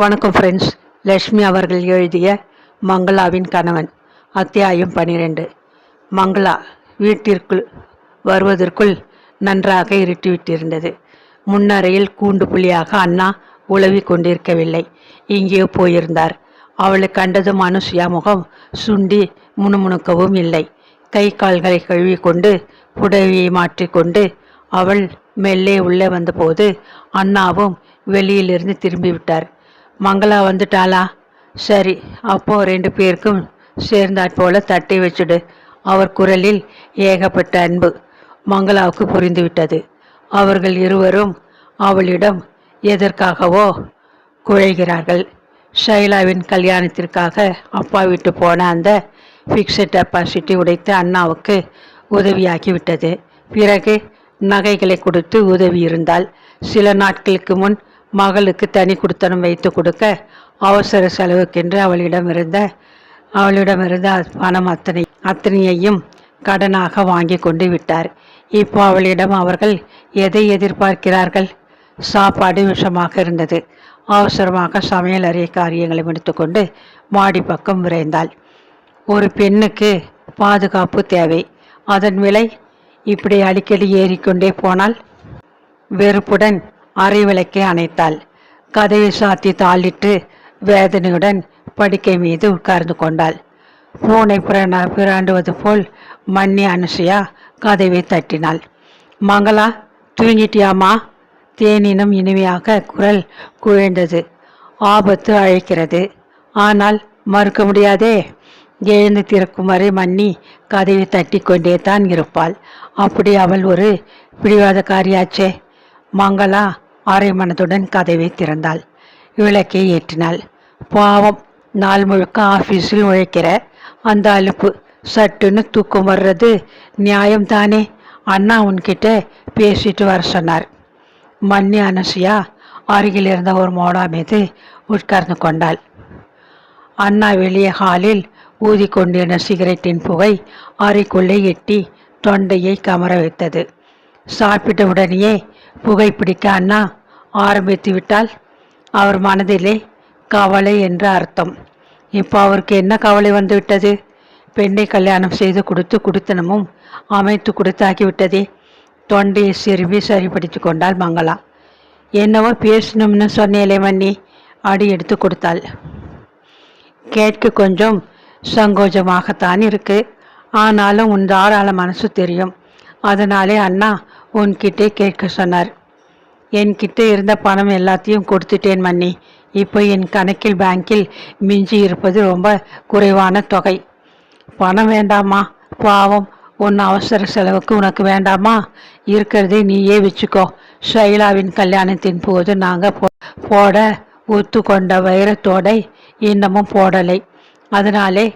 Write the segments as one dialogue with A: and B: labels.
A: வணக்கம் ஃப்ரெண்ட்ஸ் லக்ஷ்மி அவர்கள் எழுதிய மங்களாவின் கணவன் அத்தியாயம் பனிரெண்டு. மங்களா வீட்டிற்குள் வருவதற்குள் நன்றாக இருட்டிவிட்டிருந்தது. முன்னறையில் கூண்டு புலியாக அண்ணா உழவி கொண்டிருக்கவில்லை. இங்கே போயிருந்தார். அவளை கண்டதும் அனுசுயா முகம் சுண்டி முணுமுணுக்கவும் இல்லை. கை கால்களை கழுவிக்கொண்டு புடவையை மாற்றிக்கொண்டு அவள் மெல்லே உள்ளே வந்தபோது அண்ணாவும் வெளியிலிருந்து திரும்பிவிட்டார். மங்களா வந்துட்டாளா? சரி அப்போ ரெண்டு பேருக்கும் சேர்ந்தாற் போல தட்டி வச்சுடு. அவர் குரலில் ஏகப்பட்ட அன்பு மங்களாவுக்கு புரிந்துவிட்டது. அவர்கள் இருவரும் அவளிடம் எதற்காகவோ குழைகிறார்கள். ஷைலாவின் கல்யாணத்திற்காக அப்பா விட்டு போன அந்த ஃபிக்ஸட் டெபாசிட்டி உடைத்து அண்ணாவுக்கு உதவியாகிவிட்டது பிறகு நகைகளை கொடுத்து உதவி இருந்தால் சில நாட்களுக்கு முன் மகளுக்கு தனி குடுத்தனம் வைத்து கொடுக்க அவசர செலவுக்கென்று அவளிடம் இருந்த பணம் அத்தனை அத்தனையையும் கடனாக வாங்கி கொண்டு விட்டார். இப்போ அவளிடம் அவர்கள் எதை எதிர்பார்க்கிறார்கள்? சாப்பாடு விஷமாக இருந்தது. அவசரமாக சமையல் அறை காரியங்களை முடித்துக்கொண்டு மாடி பக்கம் விரைந்தாள். ஒரு பெண்ணுக்கு பாதுகாப்பு தேவை. அதன் விலை இப்படி அடிக்கடி ஏறிக்கொண்டே போனால் வெறுப்புடன் அரை விளக்கை அணைத்தாள். கதவை சாத்தி தாளிட்டு வேதனையுடன் படுக்கை மீது உட்கார்ந்து கொண்டாள். பூனை பிராண்ட பிராண்டுவது போல் மன்னி அனுசையா கதவை தட்டினாள். மங்களா தூங்கிட்டியாமா தேனினும் இனிமையாக குரல் குழைந்தது. ஆபத்து அழைக்கிறது. ஆனால் மறுக்க முடியாதே. எழுந்து திறக்கும் வரை மன்னி கதவை தட்டி கொண்டே தான் இருப்பாள். அப்படி அவள் ஒரு பிடிவாதக்காரியாச்சே. மங்களா அரை மனதுடன் கதவை திறந்தாள். விளக்கை ஏற்றினாள். பாவம் நாள் முழுக்க ஆஃபீஸில் உழைக்கிற அந்த அலுப்பு. சட்டுன்னு தூக்கம் வர்றது நியாயம்தானே? அண்ணா உன்கிட்ட பேசிட்டு வர சொன்னார். மன்னி அனசியா அருகில் இருந்த ஒரு மோடா மீது உட்கார்ந்து கொண்டாள். அண்ணா வெளியே ஹாலில் ஊதி கொண்டிருந்த சிகரெட்டின் புகை அறைக்குள்ளே எட்டி தொண்டையை கமர வைத்தது. சாப்பிட்ட உடனேயே புகைப்பிடிக்க அண்ணா ஆரம்பித்து விட்டால் அவர் மனதிலே கவலை என்று அர்த்தம். இப்போ அவருக்கு என்ன கவலை வந்துவிட்டது? பெண்ணை கல்யாணம் செய்து கொடுத்து குடித்தனமும் அமைத்து கொடுத்தாக்கிவிட்டதே தொண்டையை சிறுமி சரிப்படுத்தி கொண்டாள் மங்களா. என்னவோ பேசணும்னு சொன்னேலே மன்னி அடி எடுத்து கொடுத்தாள். கேட்க கொஞ்சம் சங்கோஜமாகத்தான் இருக்கு. ஆனாலும் உன் தாராள மனசு தெரியும். அதனாலே அண்ணா உன்கிட்டே கேட்க சொன்னார். என்கிட்ட இருந்த பணம் எல்லாத்தையும் கொடுத்துட்டேன் மன்னி. இப்போ என் கணக்கில் பேங்கில் மிஞ்சி இருப்பது ரொம்ப குறைவான தொகை. பணம் வேண்டாமா? பாவம். உன் அவசர செலவுக்கு உனக்கு வேண்டாமா? இருக்கிறதே நீயே வச்சுக்கோ. ஷைலாவின் கல்யாணத்தின் போது நாங்கள் போட ஒத்துக்கொண்ட வைரத்தோடை இன்னமும் போடலை. அதனாலே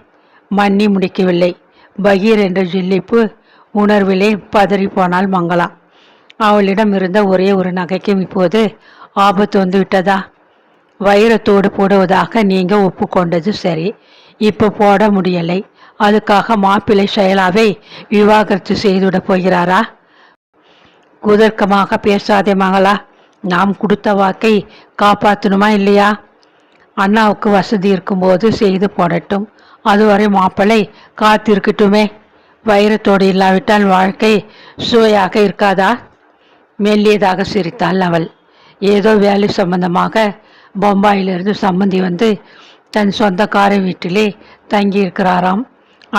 A: மன்னி முடிக்கவில்லை. பகீர் என்ற ஜில்லிப்பு உணர்விலே பதறி போனால் மங்களா. அவளிடம் இருந்த ஒரே ஒரு நகைக்கும் இப்போது ஆபத்து வந்து விட்டதா? வைரத்தோடு போடுவதாக நீங்கள் ஒப்புக்கொண்டது சரி. இப்போ போட முடியலை. அதுக்காக மாப்பிள்ளை செயலாவை விவாகரத்து செய்துவிட போகிறாரா? குதர்க்கமாக பேசாதே மகளா. நாம் கொடுத்த வாக்கை காப்பாற்றணுமா இல்லையா? அண்ணாவுக்கு வசதி இருக்கும்போது செய்து போடட்டும். அதுவரை மாப்பிள்ளை காத்திருக்கட்டுமே. வைரத்தோடு இல்லாவிட்டால் வாழ்க்கை சுவையாக இருக்காதா? மெல்லியதாக சிரித்தாள் அவள். ஏதோ வேலை சம்பந்தமாக பம்பாயிலிருந்து சம்மந்தி வந்து தன் சொந்தக்கார வீட்டிலே தங்கியிருக்கிறாராம்.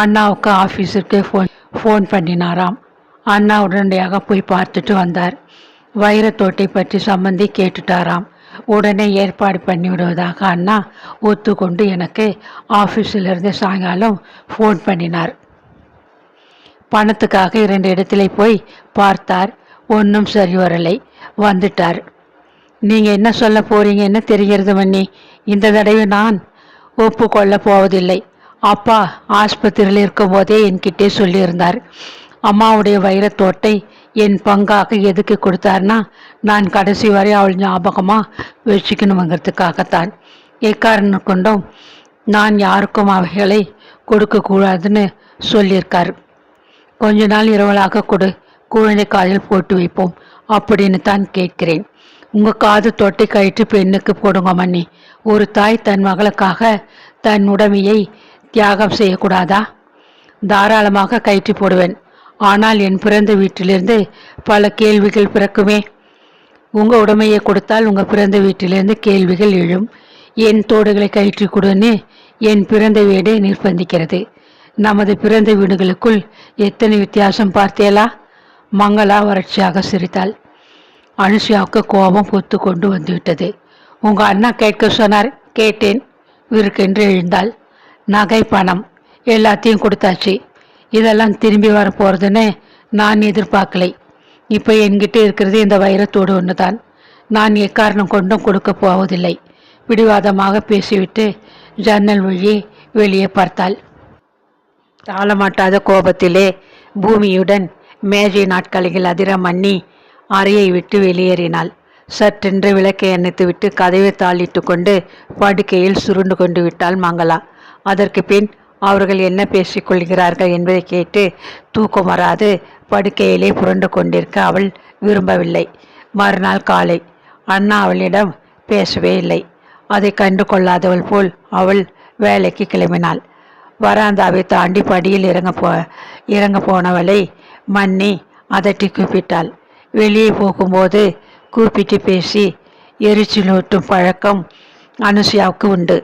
A: அண்ணாவுக்கு ஆஃபீஸிற்கு ஃபோன் ஃபோன் பண்ணினாராம். அண்ணா உடனடியாக போய் பார்த்துட்டு வந்தார். வைரத்தோட்டை பற்றி சம்மந்தி கேட்டுட்டாராம். உடனே ஏற்பாடு பண்ணி விடுவதாக அண்ணா ஒத்துக்கொண்டு எனக்கு ஆஃபீஸிலிருந்து சாயங்காலம் ஃபோன் பண்ணினார். பணத்துக்காக இரண்டு இடத்துல போய் பார்த்தார். ஒன்றும் சரி வரலை. வந்துட்டார். நீங்கள் என்ன சொல்ல போறீங்கன்னு தெரிகிறது மன்னி. இந்த தடவை நான் ஒப்புக்கொள்ள போவதில்லை. அப்பா ஆஸ்பத்திரியில் இருக்கும்போதே என்கிட்டே சொல்லியிருந்தார். அம்மாவுடைய வைரத்தோட்டை என் பங்காக எதுக்கு கொடுத்தாருன்னா நான் கடைசி வரை அவள் ஞாபகமாக வச்சுக்கணுங்கிறதுக்காகத்தான் எக்காரணம் கொண்டும் நான் யாருக்கும் அவைகளை கொடுக்கக்கூடாதுன்னு சொல்லியிருக்கார். கொஞ்ச நாள் இரவலாக கொடு. குழந்தை காதில் போட்டு வைப்போம் அப்படின்னு தான் கேட்கிறேன். உங்கள் காது தொட்டை கயிற்று பெண்ணுக்கு போடுங்க மன்னி. ஒரு தாய் தன் மகளுக்காக தன் உடமையை தியாகம் செய்யக்கூடாதா? தாராளமாக கயிற்று போடுவேன். ஆனால் என் பிறந்த வீட்டிலிருந்து பல கேள்விகள் பிறக்குமே. உங்கள் உடமையை கொடுத்தால் உங்கள் பிறந்த வீட்டிலிருந்து கேள்விகள் எழும். என் தோடுகளை கயிற்றி கொடுன்னு என் பிறந்த வீடு நிர்பந்திக்கிறது. நமது பிறந்த வீடுகளுக்குள் எத்தனை வித்தியாசம் பார்த்தேலா? மங்களா வறட்சியாக சிரித்தாள். அனுஷியாவுக்கு கோபம் பூத்து கொண்டு வந்துவிட்டது. உங்கள் அண்ணா கேட்க சொன்னார் கேட்டேன் விருக்கென்று எழுந்தாள். நகை பணம் எல்லாத்தையும் கொடுத்தாச்சு. இதெல்லாம் திரும்பி வர போகிறதுன்னு நான் எதிர்பார்க்கலை. இப்போ என்கிட்ட இருக்கிறது இந்த வைரத்தோடு ஒன்று தான் நான் எக்காரணம் கொண்டும் கொடுக்க போவதில்லை. பிடிவாதமாக பேசிவிட்டு ஜன்னல் வழி வெளியே பார்த்தாள். தாளமாட்டாத கோபத்திலே பூமியுடன் மேஜை நாட்களில் அதிர மன்னி அறையை விட்டு வெளியேறினாள். சற்றென்று விளக்கை அணைத்துவிட்டு கதவை தாளிட்டு கொண்டு படுக்கையில் சுருண்டு கொண்டு விட்டாள் மங்களா. அதற்கு பின் அவர்கள் என்ன பேசிக்கொள்கிறார்கள் என்பதை கேட்டு தூக்கம் வராது. படுக்கையிலே புரண்டு கொண்டிருக்க அவள் விரும்பவில்லை. மறுநாள் காலை அண்ணா அவளிடம் பேசவே இல்லை. அதை கண்டு கொள்ளாதவள் போல் அவள் வேலைக்கு கிளம்பினாள். வராந்தாவை தாண்டி படியில் இறங்க போ இறங்க போனவளை மன்னி அதட்டி கூப்பிட்டாள். வெளியே போகும்போது கூப்பிட்டு பேசி எரிச்சலூட்டும் பழக்கம் அனுசியாவுக்கு உண்டு.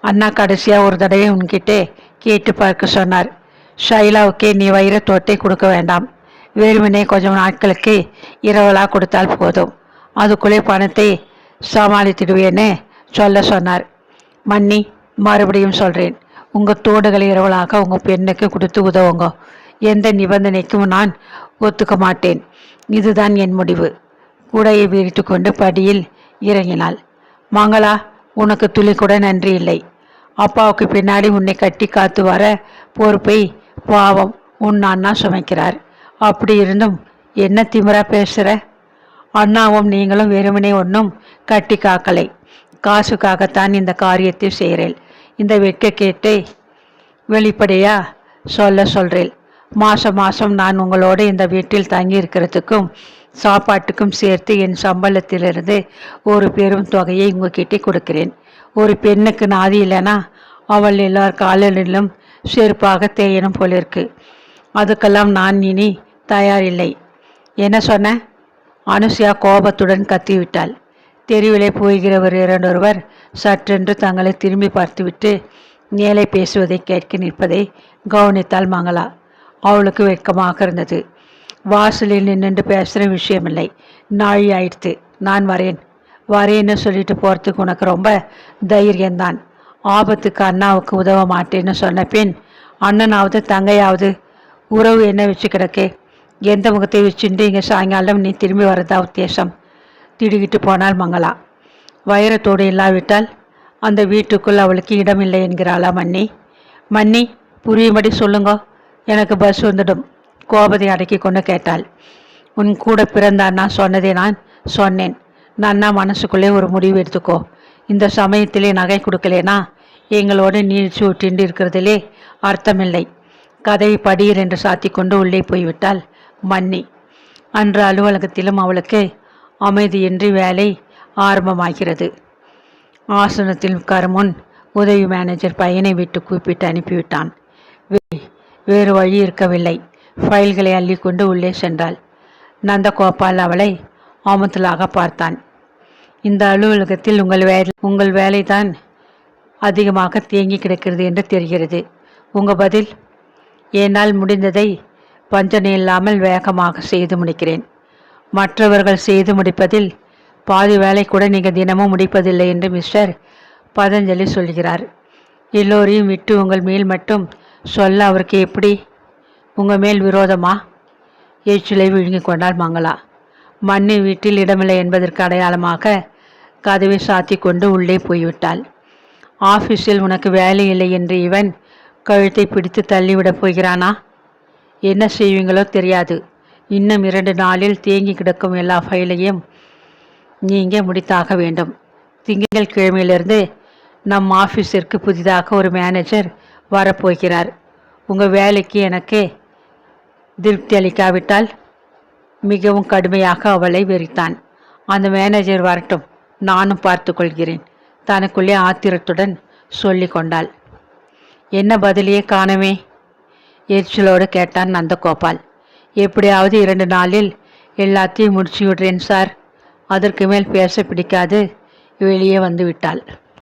A: அண்ணா கடைசியாக ஒரு தடவை உன்கிட்டே கேட்டு பார்க்க சொன்னார். ஷைலாவுக்கே நீ வைரத்தோட்டை கொடுக்க வேண்டாம். வேறுமனே கொஞ்சம் நாட்களுக்கு இரவலாக கொடுத்தால் போதும். அதுக்குள்ளே பணத்தை சமாளித்திடுவேன்னு சொல்ல சொன்னார். மன்னி மறுபடியும் சொல்கிறேன் உங்கள் தோடுகளை இரவலாக உங்கள் பெண்ணுக்கு கொடுத்து உதவுங்க. எந்த நிபந்தனைக்கும் நான் ஒத்துக்க மாட்டேன் இதுதான் என் முடிவு. கூடையை வீரிட்டு கொண்டு படியில் இறங்கினாள். மங்களா உனக்கு துளி கூட நன்றி இல்லை. அப்பாவுக்கு பின்னாடி உன்னை கட்டி காத்து வர பொறுப்பை பாவம் உன் அண்ணா சுமைக்கிறார். அப்படி இருந்தும் என்ன திமிரா பேசுற? அண்ணாவும் நீங்களும் வெறுமனே ஒன்றும் கட்டி காக்கலை. காசுக்காகத்தான் இந்த காரியத்தை செய்கிறேன் இந்த வெட்க கேட்டை வெளிப்படையா சொல்ல சொல்கிறேன் மாதம் மாதம் நான் உங்களோட இந்த வீட்டில் தங்கி இருக்கிறதுக்கும் சாப்பாட்டுக்கும் சேர்த்து என் சம்பளத்திலிருந்து ஒரு பெரும் தொகையை உங்ககிட்ட கொடுக்கிறேன். ஒரு பெண்ணுக்கு நாதி இல்லைன்னா அவள் எல்லார் காலிலும் செருப்பாக தேயணும் போலிருக்கு அதுக்கெல்லாம் நான் இனி தயாரில்லை. என்ன சொன்ன? அனுசியா கோபத்துடன் கத்திவிட்டாள். தெருவிலே போகிறவர் இரண்டொருவர் சற்றென்று தங்களை திரும்பி பார்த்துவிட்டு மேலே பேசுவதை கேட்க நிற்பதை கவனித்தாள் மங்களா. அவளுக்கு வெட்கமாக இருந்தது. வாசலில் நின்று பேசுகிற விஷயமில்லை. நாழி ஆயிடுத்து. நான் வரேன். வரேன்னு சொல்லிட்டு போகிறதுக்கு உனக்கு ரொம்ப தைரியம்தான். ஆபத்துக்கு அண்ணாவுக்கு உதவ மாட்டேன்னு சொன்ன பின் அண்ணனாவது தங்கையாவது உறவு என்ன வச்சு கிடக்கே? எந்த முகத்தை வச்சுட்டு இங்கே சாயங்காலம் நீ திரும்பி வரதா உத்தேசம்? திடுகிட்டு போனால் மங்களா. வைரத்தோடு இல்லாவிட்டால் அந்த வீட்டுக்குள் அவளுக்கு இடமில்லை என்கிறாளா மன்னி. மன்னி புரியும்படி சொல்லுங்க. எனக்கு பஸ் வந்துடும். கோபத்தை அடக்கி கொண்டு கேட்டாள். உன் கூட பிறந்தான்னா சொன்னதை நான் சொன்னேன். நன்னா மனசுக்குள்ளே ஒரு முடிவு எடுத்துக்கோ. இந்த சமயத்திலே நகை கொடுக்கலேனா? எங்களோட நீழ்ச்சி ஒட்டிண்டு இருக்கிறதிலே அர்த்தமில்லை. கதை படியர் என்று சாத்தி கொண்டு உள்ளே போய்விட்டாள் மன்னி. அன்று அலுவலகத்திலும் அவளுக்கு அமைதியின்றி வேலை ஆரம்பமாகிறது. ஆசனத்தில் உட்காரும் முன் உதவி மேனேஜர் பையனை விட்டு கூப்பிட்டு அனுப்பிவிட்டான். வேறு வழி இருக்கவில்லை. ஃபைல்களை அள்ளிக்கொண்டு உள்ளே சென்றாள். நந்தகோபால் அவளை ஆமத்தலாக பார்த்தான். இந்த அலுவலகத்தில் உங்கள் வேலை உங்கள் வேலைதான் அதிகமாக தேங்கி கிடக்கிறது என்று தெரிகிறது. உங்கள் பதில்? என்னால் முடிந்ததை பஞ்சனை இல்லாமல் வேகமாக செய்து முடிக்கிறேன். மற்றவர்கள் செய்து முடிப்பதில் பாதி வேலை கூட நீங்கள் தினமும் முடிப்பதில்லை என்று மிஸ்டர் பதஞ்சலி சொல்கிறார். எல்லோரையும் விட்டு உங்கள் மேல் மட்டும் சொல்ல அவருக்கு எப்படி? உங்கள் மேல் விரோதமா? எச்சிலை விழுங்கிக் கொண்டாள் மங்களா. மண்ணு வீட்டில் இடமில்லை என்பதற்கு அடையாளமாக கதவை சாத்தி கொண்டு உள்ளே போய்விட்டாள். ஆஃபீஸில் உனக்கு வேலை இல்லை என்று இவன் கழுத்தை பிடித்து தள்ளிவிடப் போகிறானா? என்ன செய்வீங்களோ தெரியாது. இன்னும் இரண்டு நாளில் தேங்கி கிடக்கும் எல்லா ஃபைலையும் நீங்கள் முடித்தாக வேண்டும். திங்கள் கிழமையிலிருந்து நம் ஆஃபீஸிற்கு புதிதாக ஒரு மேனேஜர் வரப்போகிறார். உங்கள் வேலைக்கு எனக்கு திருப்தி அளிக்காவிட்டால் மிகவும் கடுமையாக அவளை வெறித்தான். அந்த மேனேஜர் வரட்டும் நானும் பார்த்து கொள்கிறேன். தனக்குள்ளே ஆத்திரத்துடன் சொல்லி கொண்டாள். என்ன பதிலையே காணவே எரிச்சலோடு கேட்டான் நந்தகோபால். எப்படியாவது இரண்டு நாளில் எல்லாத்தையும் முடிச்சு விடுறேன் சார். அதற்கு மேல் பேச பிடிக்காது. வெளியே வந்து விட்டாள்.